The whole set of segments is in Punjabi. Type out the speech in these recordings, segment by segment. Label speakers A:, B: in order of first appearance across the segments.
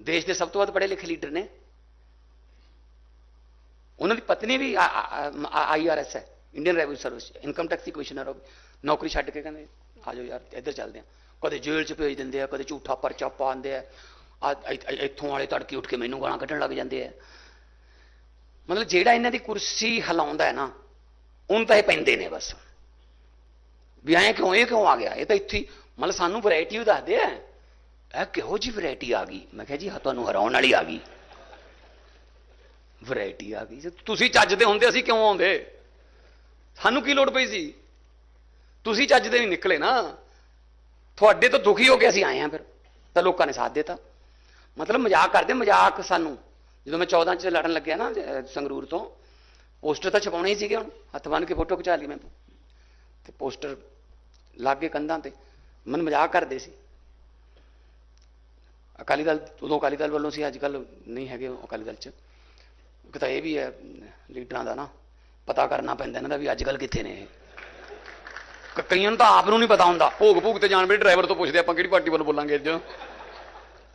A: ਦੇਸ਼ ਦੇ ਸਭ ਤੋਂ ਵੱਧ ਪੜ੍ਹੇ ਲਿਖੇ ਲੀਡਰ ਨੇ। ਉਹਨਾਂ ਦੀ ਪਤਨੀ ਵੀ ਆਈਆਰਐਸ ਹੈ Indian revenue service income tax ਦੀ ਕਮਿਸ਼ਨਰ ਹੋ ਨੌਕਰੀ ਛੱਡ ਕੇ ਕਹਿੰਦੇ, ਆ ਜਾਓ ਯਾਰ, ਇੱਧਰ ਚੱਲਦੇ ਆ। ਕਦੇ ਜੇਲ੍ਹ 'ਚ ਭੇਜ ਦਿੰਦੇ ਆ, ਕਦੇ ਝੂਠਾ ਪਰਚਾ ਪਾਉਂਦੇ ਆ। ਆ ਇੱਥੋਂ ਵਾਲੇ ਤੜਕੇ ਉੱਠ ਕੇ ਮੈਨੂੰ ਗਾਲਾਂ ਕੱਢਣ ਲੱਗ ਜਾਂਦੇ ਆ। ਮਤਲਬ ਜਿਹੜਾ ਇਹਨਾਂ ਦੀ ਕੁਰਸੀ ਹਿਲਾਉਂਦਾ ਹੈ ਨਾ, ਉਹਨੂੰ ਤਾਂ ਇਹ ਪੈਂਦੇ ਨੇ ਬਸ। ਵੀ ਐਂ ਕਿਉਂ, ਇਹ ਕਿਉਂ ਆ ਗਿਆ? ਇਹ ਤਾਂ ਇੱਥੇ ਮਤਲਬ ਸਾਨੂੰ ਵੈਰਾਈਟੀ ਉਹ ਦੱਸਦੇ ਆ। ਇਹ ਕਿਹੋ ਜੀ ਵੈਰਾਈਟੀ ਆ ਗਈ? ਮੈਂ ਕਿਹਾ ਜੀ ਹਾਂ ਤੁਹਾਨੂੰ ਹਰਾਉਣ ਵਾਲੀ ਆ ਗਈ। ਵੈਰਾਈਟੀ ਆ ਗਈ। ਜੇ ਤੁਸੀਂ ਚੱਜਦੇ ਹੁੰਦੇ, ਅਸੀਂ ਕਿਉਂ ਆਉਂਦੇ? ਸਾਨੂੰ ਕੀ ਲੋੜ ਪਈ ਸੀ? ਤੁਸੀਂ ਚੱਜਦੇ ਨਹੀਂ ਨਿਕਲੇ ਨਾ। ਤੁਹਾਡੇ ਤੋਂ ਦੁਖੀ ਹੋ ਕੇ ਅਸੀਂ ਆਏ ਆ ਫਿਰ। ਤਾਂ ਲੋਕਾਂ ਨੇ ਸਾਥ ਦਿੱਤਾ। ਮਤਲਬ ਮਜ਼ਾਕ ਕਰਦੇ, ਮਜ਼ਾਕ ਸਾਨੂੰ। ਜਦੋਂ ਮੈਂ 14 ਚ ਲੜਨ ਲੱਗਿਆ ਨਾ ਸੰਗਰੂਰ ਤੋਂ, ਪੋਸਟਰ ਤਾਂ ਛਪਾਉਣੇ ਹੀ ਸੀਗੇ ਹੁਣ। ਹੱਥ ਬੰਨ ਕੇ ਫੋਟੋ ਖਿਚਾ ਲਈ ਮੈਂ। ਤੇ ਪੋਸਟਰ ਲਾਗੇ ਕੰਧਾਂ ਤੇ। ਮਨ ਮਜ਼ਾਕ ਕਰਦੇ ਸੀ। ਅਕਾਲੀ ਦਲ ਉਦੋਂ ਅਕਾਲੀ ਦਲ ਵੱਲੋਂ ਸੀ ਅੱਜ ਕੱਲ ਨਹੀਂ ਹੈਗੇ ਅਕਾਲੀ ਦਲ ਚ। ਇੱਕ ਤਾਂ ਇਹ ਵੀ ਹੈ ਲੀਡਰਾਂ ਦਾ ਨਾ ਪਤਾ ਕਰਨਾ ਪੈਂਦਾ ਇਹਨਾਂ ਦਾ ਵੀ ਅੱਜ ਕੱਲ ਕਿੱਥੇ ਨੇ ਇਹ। ਕ- ਕਈਆਂ ਨੂੰ ਤਾਂ ਆਪ ਨੂੰ ਨਹੀਂ ਪਤਾ ਹੁੰਦਾ। ਭੋਗ ਭੋਗ ਤੇ ਜਾਣ ਵੇਲੇ ਡਰਾਈਵਰ ਤੋਂ ਪੁੱਛਦੇ ਆਪਾਂ ਕਿਹੜੀ ਪਾਰਟੀ ਵੱਲ ਬੋਲਾਂਗੇ ਅੱਜ?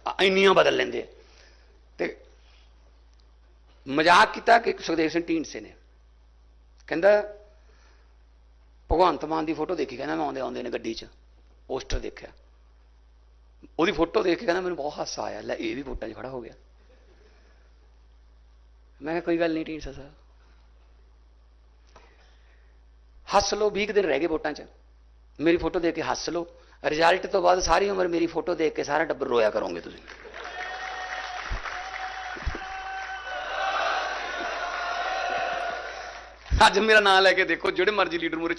A: ਆ- ਇੰਨੀਆਂ ਬਦਲ ਲੈਂਦੇ। ਤੇ ਮਜ਼ਾਕ ਕੀਤਾ ਕਿ ਸੁਖਦੇਵ ਸਿੰਘ ਢੀਂਡਸੇ ਨੇ। ਕਹਿੰਦਾ ਭਗਵੰਤ ਮਾਨ ਦੀ ਫੋਟੋ ਦੇਖੀ ਕਹਿੰਦਾ ਮੈਂ ਆਉਂਦੇ ਆਉਂਦੇ ਨੇ ਗੱਡੀ 'ਚ ਪੋਸਟਰ ਦੇਖਿਆ। ਉਹਦੀ ਫੋਟੋ ਦੇਖ ਕੇ ਕਹਿੰਦਾ ਮੈਨੂੰ ਬਹੁਤ ਹਾਸਾ ਆਇਆ। ਲੈ, ਇਹ ਵੀ ਵੋਟਾਂ 'ਚ ਖੜਾ ਹੋ ਗਿਆ। ਮੈਂ ਕਿਹਾ, ਕੋਈ ਗੱਲ ਨਹੀਂ ਢੀਂਡਸਾ ਸਾਹਿਬ। ਹੱਸ ਲਓ 20 ਕੁ ਦਿਨ ਰਹਿ ਗਏ ਵੋਟਾਂ 'ਚ। ਮੇਰੀ ਫੋਟੋ ਦੇਖ ਕੇ ਹੱਸ ਲਓ। ਰਿਜ਼ਲਟ ਤੋਂ ਬਾਅਦ ਸਾਰੀ ਉਮਰ ਮੇਰੀ ਫੋਟੋ ਦੇਖ ਕੇ ਸਾਰਾ ਟੱਬਰ ਰੋਇਆ ਕਰੋਗੇ ਤੁਸੀਂ। ਅੱਜ ਮੇਰਾ ਨਾਮ ਲੈ ਕੇ ਦੇਖੋ, ਜਿਹੜੇ ਮਰਜ਼ੀ ਲੀਡਰ ਮੂਰੇ